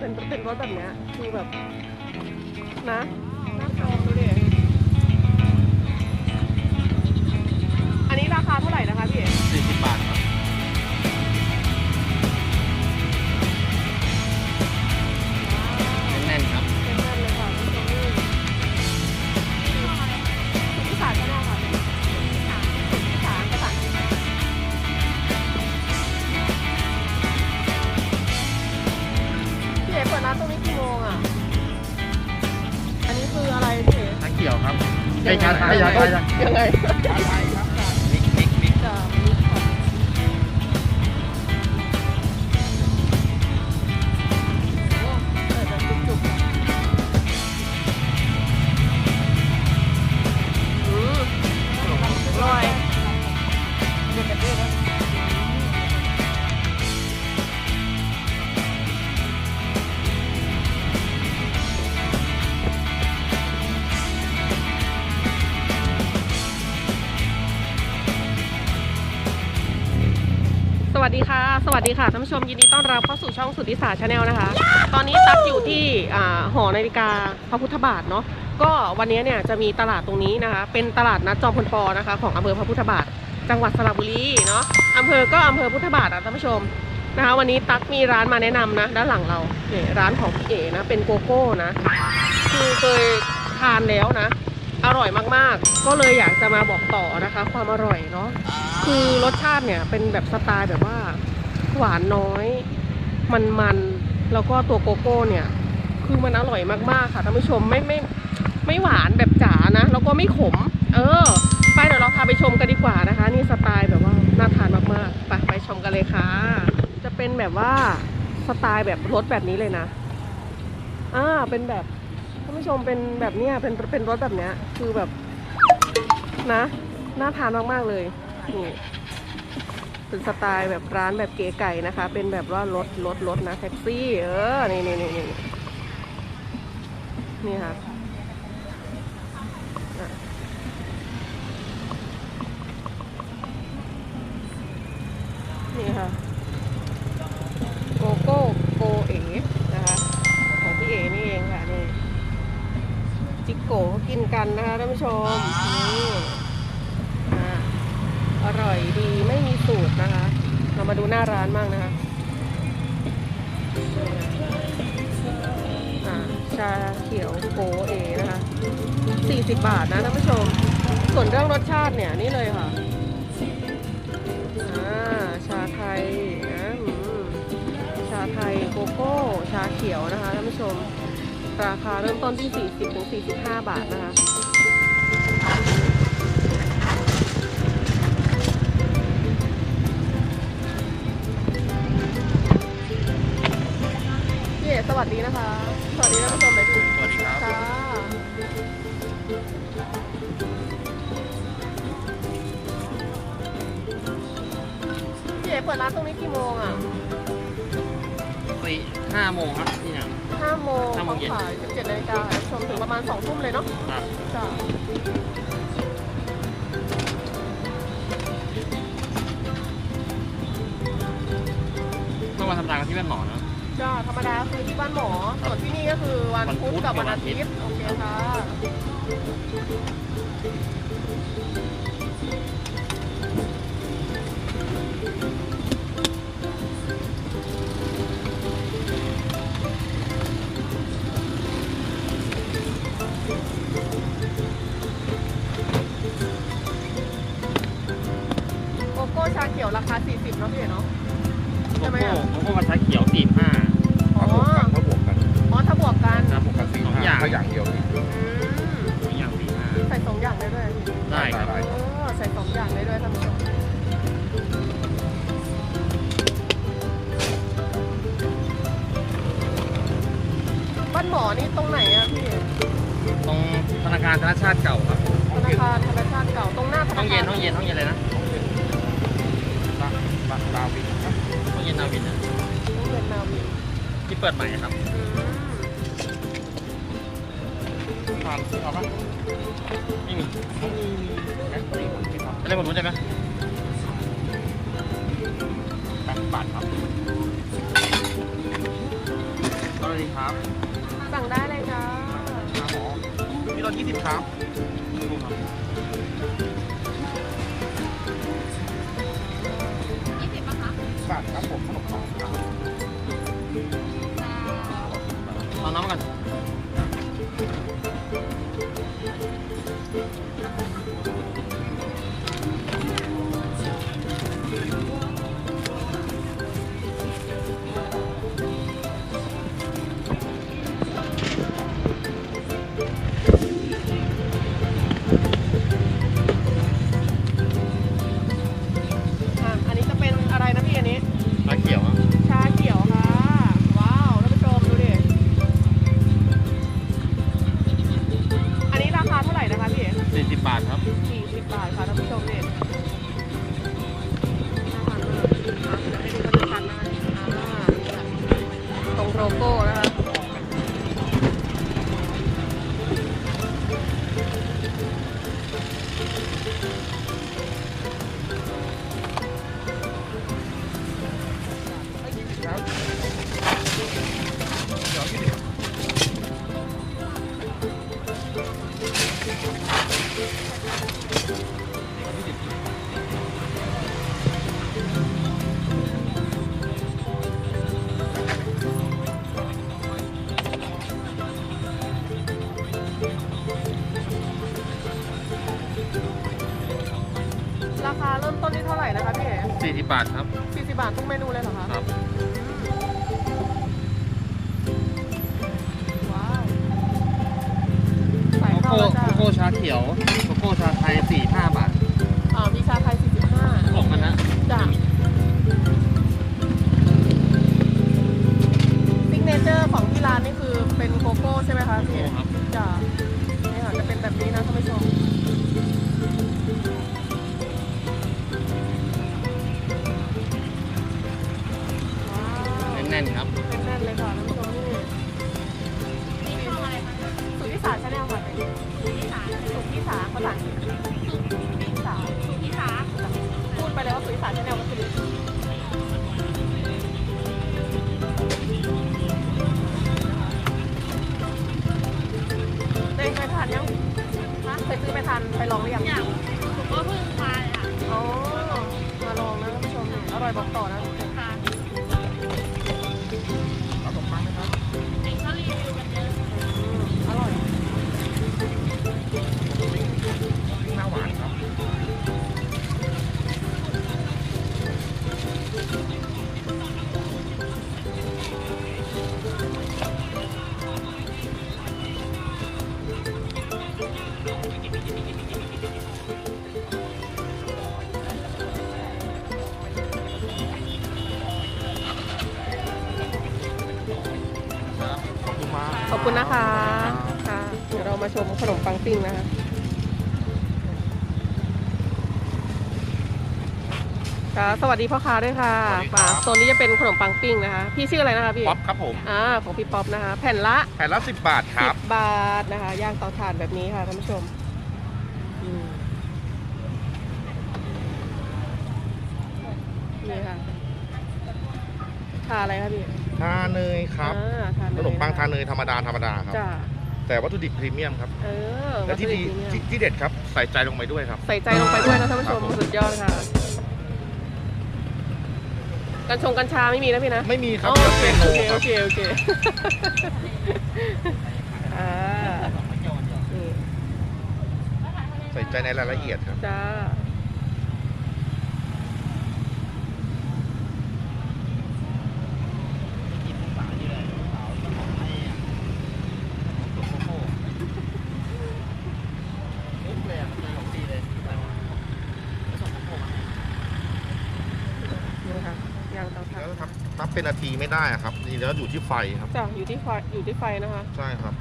เป็นเป็นรถแบบเนี้ยคือแบบนะน่าทานดูดิ ครับยังไงชาไทยชาไทยยังไง วัสดีค่ะ สวัสดีค่ะท่านผู้ชมยินดีต้อนรับเข้าสู่ช่องสุทธิศาชาแนลนะคะ ตอนนี้ตักอยู่ที่อ่าหอนาฬิกาพระพุทธบาทเนาะก็วันนี้เนี่ยจะมีตลาดตรงนี้นะคะ เป็นตลาดนัดจอมพลปอนะคะของอำเภอพระพุทธบาท จังหวัดสระบุรีเนาะอำเภอก็อำเภอพุทธบาทนะท่านผู้ชมนะคะ วันนี้ตักมีร้านมาแนะนำนะด้านหลังเราเนี่ยร้านของพี่เอ๋นะเป็นโกโก้นะคือเคยทานแล้วนะ อร่อยมากๆ ก็เลยอยากจะมาบอกต่อนะคะ ความอร่อยเนาะคือรสชาติเนี่ยเป็นแบบสไตล์แบบว่าหวานน้อย มันๆ แล้วก็ตัวโกโก้เนี่ย คือมันอร่อยมากๆค่ะท่านผู้ชมไม่ไม่ไม่หวานแบบจ๋านะ แล้วก็ไม่ขม เออ ไปเดี๋ยวเราพาไปชมกันดีกว่านะคะ นี่สไตล์แบบว่าน่าทานมากๆไปไปชมกันเลยค่ะ จะเป็นแบบว่าสไตล์แบบรสแบบนี้เลยนะอ่าเป็นแบบ ท่านผู้ชมเป็นแบบเนี้ยเป็นเป็นรถแบบเนี้ยคือแบบนะน่าทานมากๆเลยนี่เป็นสไตล์แบบร้านแบบเก๋ไก่นะคะ เป็นแบบว่ารถรถรถนะแท็กซี่ เออ นี่นี่นี่นี่นี่ค่ะ เนี่ยนี่เลยค่ะอาชาไทยนะอืมชาไทยโกโก้ ชาเขียวนะคะท่านผู้ชม ราคาเริ่มต้นที่ 40ถึง45 บาทนะคะพี่เอ๋สวัสดีนะคะ สวัสดีท่านผู้ชมเลยพี่สวัสดีครับ ปิดร้านตรงนี้กี่โมงอะสี่ห้าโมงครับที่เนี่ยห้าโมงห้าโมเขางเย็น ขาย17นาฬิกาชมถึงประมาณ2ทุ่มเลยเนาะครับจ้ะเมื่อวันธรรมดาก็ที่บ้านหมอเนอะจ้ะธรรมดาคือที่บ้านหมอ ส่วนที่นี่ก็คือวันวันพุพุธธกับกับวันอาทิตวันอาทิตย์ย์ โอเคค่ะ ราคา 40เนาะพี่เอ๋เนาะโกใช่ไหมโก้อะโกโก้กับชาเขียวสี่ห้าอ๋อ ถ้าบวกกันอ๋อถ้าบวกกันครับผมกับสี่อย่าง ถ้าอย่าง นนาวินนะห้องเย็นนาวีที่เปิดใหม่ครับอืมทานเอาปะไม่มีแอปปี้ผมไม่ทอะไรผมรู้ได้ไหมำแปดบาทครับเอาเลยดีครับ สั่งได้เลยจ้าครับหมอมีรถยี่สิบครับ บาทค บาทครับ บบาทครับ 40 บาททุกเมนูเลยเหรอคะครับว้าวใส่โกเข้าโก้แล้วจ้ะโกโก้ชาเขียวโกโก้ชาไทยสี่ห้าบาทอ่ามีชาไทย 45 ของมันนะจ้ะซิกเนเจอร์ของที่ร้านนี่คือเป็นโกโก้ใช่ไหมคะพี่โอ้ครับจ้ะนี่ค่ะจะเป็นแบบนี้นะท่านผู้ชม แน่นๆครับ แน่นๆเลยค่ะนผู้ชมนี่นี่ช่องอะไรคะสุทธิสารชาแนลค่ะสุทธิสารสุทธิสารภาษาอังกฤษสุทธิสารสุทธิสารพูดไปเลยว่าสุทธิสารชาแนลก็คือเต้เคยทานยังเคยซื้อไปทานไปลองหรือยังอย่างผมก็เพิ่งมาเลยค่ะอ๋อมาลองนะท่านผู้ชมนี่อร่อยบอกต่อนะ ขอบคุณมากขอบคุณนะคะ ค่ะ เดี๋ยวเรามาชมขนมปังปิ้งนะคะ ค่ะสวัสดีพ่อค้าด้วยค่ะสวัสดีครับ ป่าโซนนี้จะเป็นขนมปังปิ้งนะคะ พี่ชื่ออะไรนะคะพี่ป๊อปครับผมอ่าของพี่ป๊อปนะคะ แผ่นละแผ่นละสิบบาทคสิรับ บบาทนะคะ ย่างเตาถ่านแบบนี้ค่ะท่านผู้ชมอืมนี่ค่ะทาอะไรคะพี่ทาเนยครับ อ่าทาเนขยนมปังะคะทาเนยธรรมดาธรรมดาครับ จ้าแต่วัตถุดิบพรีเมียมครับ เออและที่ดีวัตถุดิบพรีเมียมที่ที่เด็ดครับ ใส่ใจลงไปด้วยครับ ใส่ใจลงไปด้วยนะท่านผู้ชมครับผม สุดยอดค่ะ กัญชงกัญชาไม่มีนะพี่นะไม่มีครับอ๋อจะโอเป็นเคโนโอครับเคโอเคโอเคอ่านี่ใส่ใจในรายละเอียดครับ จ้านี่ค่ะย่างเตาถ่าน แล้วครับถ้า เป็นนาทีไม่ได้อะครับนี่แล้วอยู่ที่ไฟครับจ้ะอยู่ที่ไฟอยู่ที่ไฟนะคะ ใช่ครับ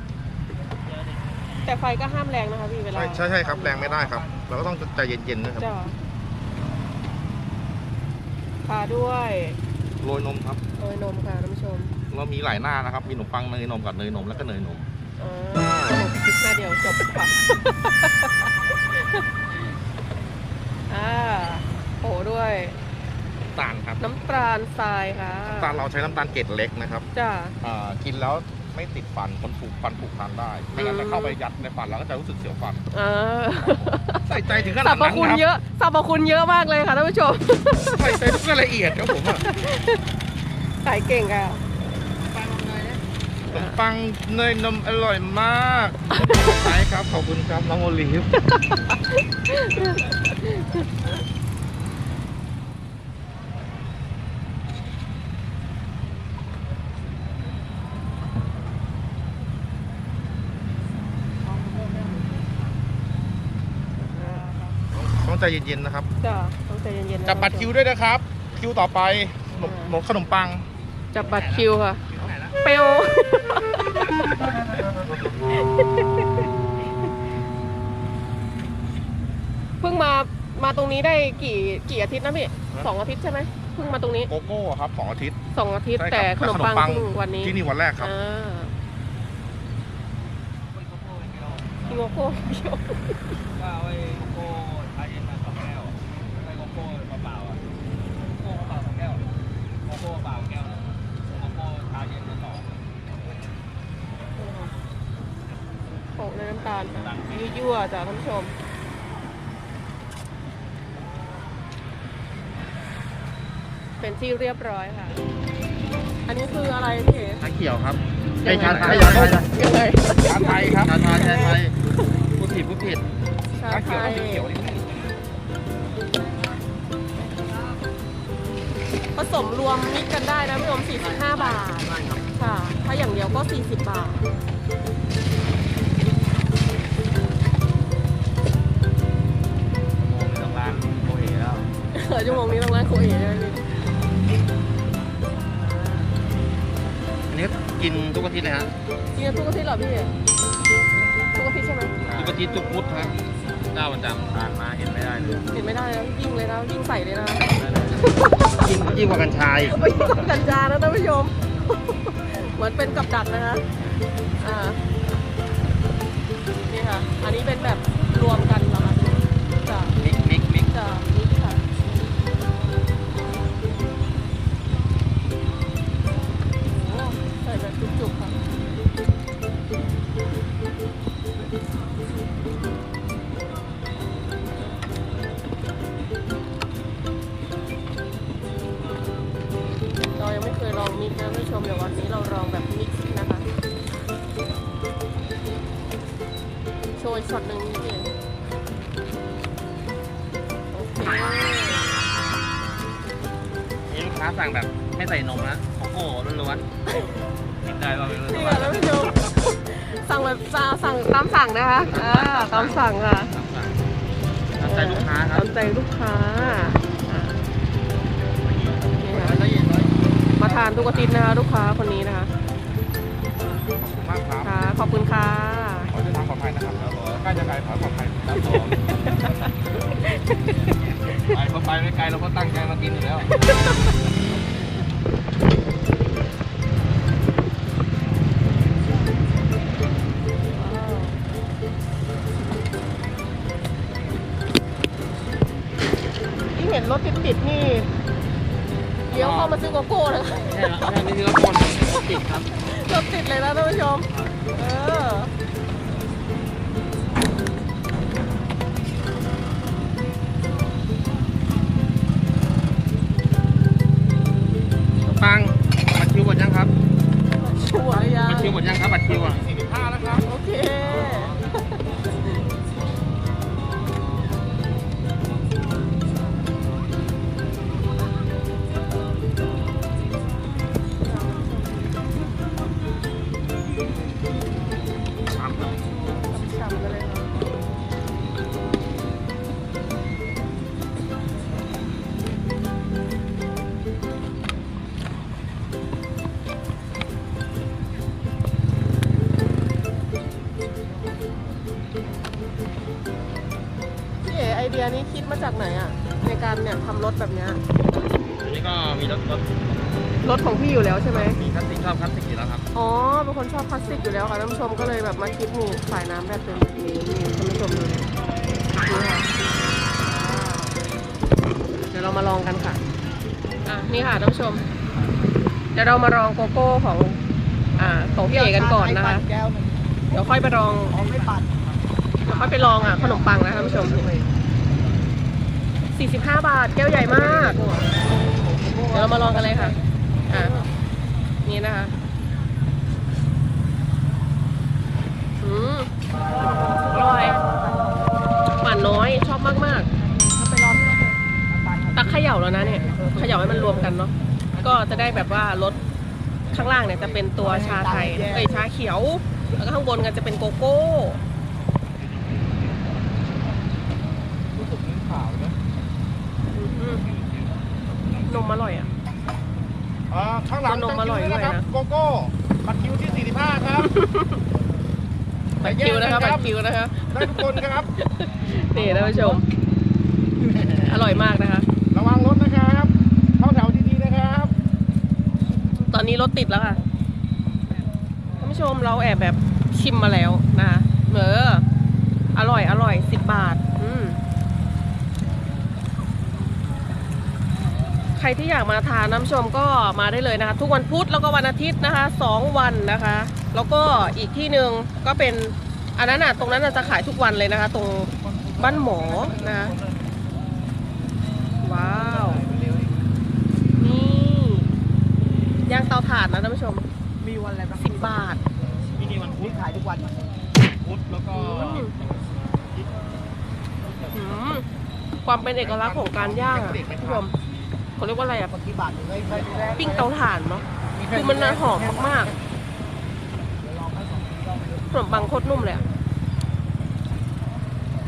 แต่ไฟก็ห้ามแรงนะคะพี่เวลาใช่ใช่ใช่ครับแรงไม่ได้ครับ เราก็ต้องใจเย็นๆนะครับจ้ะทาด้วยโรยนมครับโรยนมค่ะท่านผู้ชมเรามีหลายหน้านะครับ มีขนมปังเนยนมกับเนยนมแล้วก็เนยนมอ่าสรุปคลิปหน้าเดียวจบค่ะอ่าโปะด้วยโตำตาลครับน้ำตาลทรายค่ะน้ำตาลเราใช้น้ำตาลเกรดเล็กนะครับจ้าอ่ากินแล้วไม่ติดฟันคนผูกฟันผูกฟันได้ไม่งั้นอืม จะเข้าไปยัดในฟันแล้วก็จะรู้สึกเสียวฟันเออใส่ใจถึงขสรนาดรพนั้นคุณครับเยอะสรรพคุณเยอะมากเลยค่ะท่านผู้ชมใส่ใจทุกรายละเอียดครับผมอะขายเก่งค่ะ ขนมปังเนยนมอร่อยมากใช่ครับขอบคุณครับน้องโอลิฟ ใจเย็นๆนะครับจ้าต้องใจเย็นๆนะจับบัตรคิวด้วยนะครับ คิวต่อไปขนมขนมขนมปังจับบัตรคิวค่ะ เปลวเพิ่งมามาตรงนี้ได้กี่กี่อาทิตย์นะพี่ฮะสองอาทิตย์ใช่ไหมเพิ่งมาตรงนี้โกโก้ครับสองอาทิตย์สองอาทิตย์ใช่แต่ครับขนมปังแต่เพิ่งวันนี้ที่นี่วันแรกครับอ่ากินโกโก้เดียวก็เอาไอ้โกโก้ชาเย็นมาสองแก้วไอ้โกโก้เปล่าๆอะโกโก้เปล่าสองแก้วโกโก้เปล่าแก้วหนึงโกโก้ชาเย็นมาสอง โปะในน้ำตาลค่ะยั่วๆจ้ะท่านผู้ชมเป็นที่เรียบร้อยค่ะ อันนี้คืออะไรพี่เอ๋ชาเขียวครับยังไงชาไทยยังไงชาไทยครับชาไทยชาไทยพูดผิดพูดผิดชาชาไทเขียวยต้องสีเขียวนิดนึงผสมรวมมิกกันได้นะพี่อม45 บาท ค่ะ ถ้าอย่างเดียวก็ 40 บาท ออชั่วโมงนี้ต้องร้านโคเอ๋เลยพี่อันนี้กินทุกอาทิตย์เลยฮะจริงๆทุกอาทิตย์เหรอพี่ทุกอาทิตย์ใช่ไหมทุกอาทิตย์ทุกพุธครับเจ้าประจำผ่านมาเห็นไม่ได้เลยเห็นไม่ได้แล้วยิ่งเลยนะยิ่งใส่เลยนะยิ่งยิ่งกว่ากัญชาอีกไม่ต้องกันจานะท่านผู้ชมเหมือนเป็นกับดักนะคะอ่านี่ค่ะ อันนี้เป็นแบบรวมกันเหรอคะจ้ะมิกมิกมิกจ้ะนี่ โชว์อีกช็อตหนึ่งนี่เองโอเคนี่ลูกค้าสั่งแบบไม่ใส่นมนะโกโก้ล้วนๆกินได้ป่ะไม่รู้นี่ค่ะท่านผู้ชมสั่งแบบสั่งสั่งตามสั่งนะคะอ่าตามสั่งค่ะตามใจลูกค้าครับตามใจลูกค้าอ่านี่ค่ะละเอียดเลยมาทานทุกอาทิตย์นะคะลูกค้าคนนี้นะคะขอบคุณมากครับ ค่ะขอบคุณค่ะ ขอเดินทางปลอดภัยนะครับใก ล้จะไกลขอให้ปลอดภัยครับผมไปเขาไปไม่ไกลเราก็ตั้งใจมากินอยู่แล้ว เอ๋ไอเดียนี้คิดมาจากไหนอะ ในการเนี่ยทำรถแบบเนี้ยอันนี้ก็มีรถรถรถของพี่อยู่แล้วใช่ไหมมีคลาสสิกชอบคลาสสิกอยู่แล้วครับอ๋อเป็นคนชอบคลาสสิกอยู่แล้วค่ะท่านผู้ชมก็เลยแบบมาคิดนี่สายน้ำแบบเป็นแบบนี้นี่ท่านผู้ชมดูนี่นี่ค่ะเดี๋ยวเรามาลองกันค่ะอะนี่ค่ะท่านผู้ชม เดี๋ยวเรามาลองโกโก้ของอ่าของพี่เอกกันก่อนนะคะแก้วหนึ่งเดี๋ยวค่อยไปลองของไม่ปั่นเดี๋ยวค่อยไปลองอะขนมปังนะท่านผู้ชม 45 บาท แก้วใหญ่มาก เดี๋ยวเรามาลองกันเลยค่ะ อะ นี่นะคะ อืมอร่อยหวานน้อย ชอบมากมาก ๆ ตักเขย่าแล้วนะเนี่ย เขย่าให้มันรวมกันเนาะ ก็จะได้แบบว่ารสข้างล่างเนี่ยจะเป็นตัวชาไทยเอ้ยชาเขียว แล้วก็ข้างบนกันจะเป็นโกโก้ รู้สึกมีขาวนะ อืมน มอร่อยอะ อ่าข้างหลังนมอร่อยด้วยนะ โกโก้บัตรคิวที่ 45 ครับ บัตรคิวนะคะบัตรคิวนะคะได้ทุกคนครับ นี่ท่านผู้ชม อร่อยมากนะคะ ระวังรถนะครับ เข้าแถวดีๆนะครับ ตอนนี้รถติดแล้วค่ะ ท่านผู้ชมเราแอบแบบชิมมาแล้วนะคะเออ อร่อยอร่อยสิบบาท อืม ใครที่อยากมาทานน้ำชมก็มาได้เลยนะคะ ทุกวันพุธแล้วก็วันอาทิตย์นะคะสองวันนะคะ แล้วก็อีกที่หนึ่งก็เป็นอันนั้นอะตรงนั้นน่ะจะขายทุกวันเลยนะคะ ตรงบ้านหมอนะคะว้าวนี่ย่างเตาถ่านนะท่านผู้ชมมีวันอะไรบ้างสิบบาทมีนี่วันพุธขายทุกวันพุธแล้วก็อืมอืมความเป็นเอกลักษณ์ของการย่างอะท่านผู้ชม เขาเรียกว่าอะไรอะปฏิบัติเลยเคยดูแลปิ้งเตาถ่านเนาะคือมันน่ะหอมมากเดี๋ยวลองให้สองทีลองไปดูๆขนมปังโคตรนุ่มเลยอะ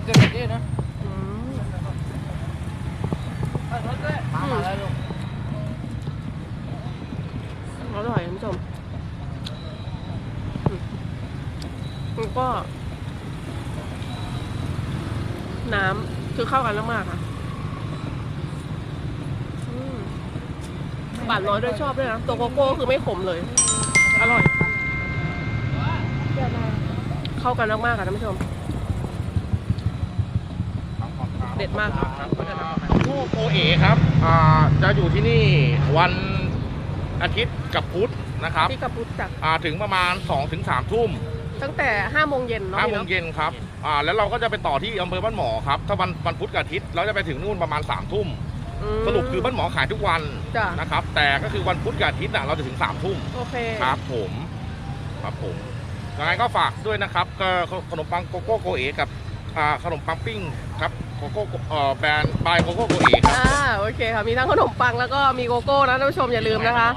เกิดอะไรนะอืมมามาแล้วลูกอร่อยท่านผู้ชมอืมแล้วก็ น้ำคือเข้ากันมากๆค่ะอืม หวานน้อยด้วยชอบด้วยนะตัวโกโก้คือไม่ขมเลย อร่อย เข้ากันมากๆค่ะท่านผู้ชม เด็ดมากครับผู้โกเอครับอ่าจะอยู่ที่นี่วันอาทิตย์กับพุธนะครับที่กระพุทจักอ่าถึงประมาณ2-3ทุ่มตั้งแต่5โมงเย็นเนาะห้าพี่โมงเนาะเย็นครับอ่าแล้วเราก็จะไปต่อที่อำเภอบ้านหมอครับ ถ้าวันวันพุธกับอาทิตย์เราจะไปถึงนู่นประมาณ3ามทุ่มอื ม สรุปคือบ้านหมอขายทุกวันจ้ะ นะครับ แต่ก็คือวันพุธกับอาทิตย์น่ะเราจะถึง3ามทุ่มโอเค ครับผมครับผมยังไงก็ฝากด้วยนะครับก็ขนมปังโกโก้โกเอกับอ่าขนมปังปิ้งครับโกโก้เอ่อแบรนด์บายโกโก้โกเอครับอ่า โอเคค่ะ มีทั้งขนมปังแล้วก็มีโกโก้นะท่านผู้ชมอย่าลืมนะคะ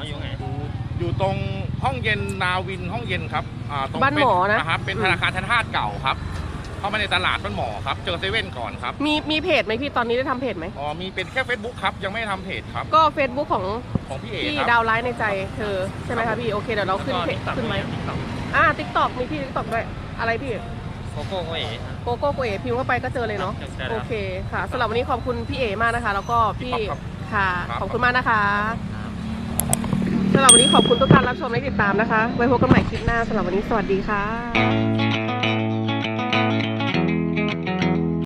อยู่ตรงห้องเย็นนาวินห้องเย็นครับอ่าตรงบ้านหมอนะเป็ครับเป็นธนาคารธนาคารเก่าครับ เข้ามาในตลาดบ้านหมอครับ เจอเซเว่นก่อนครับ มีมีเพจไหมพี่ตอนนี้ได้ทำเพจไหม อ๋อมีเป็นแค่ Facebook ครับ ยังไม่ได้ทำเพจครับ ก็ Facebook ของของพี่เอพี่ครับ ดาวไลท์ในใจเธอใช่ไหมคะพี่โอเคเดี๋ยวเราขึ้นเพจขึ้นไหมอ่าทิกตอกมีพี่ทิกตอกด้วยอะไรพี่โกโก้โกเอ๋โกโก้โกเอพิมพ์เข้าไปก็เจอเลยเนาะครับ โอเคค่ะสำหรับวันนี้ขอบคุณพี่เอมากนะคะ แล้วก็พี่ครับค่ะครับ ขอบคุณมากนะคะสำหรับวันนี้ขอบคุณทุกการรับชมและติดตามนะคะไว้พบกันใหม่คลิปหน้าสำหรับวันนี้สวัสดีค่ะ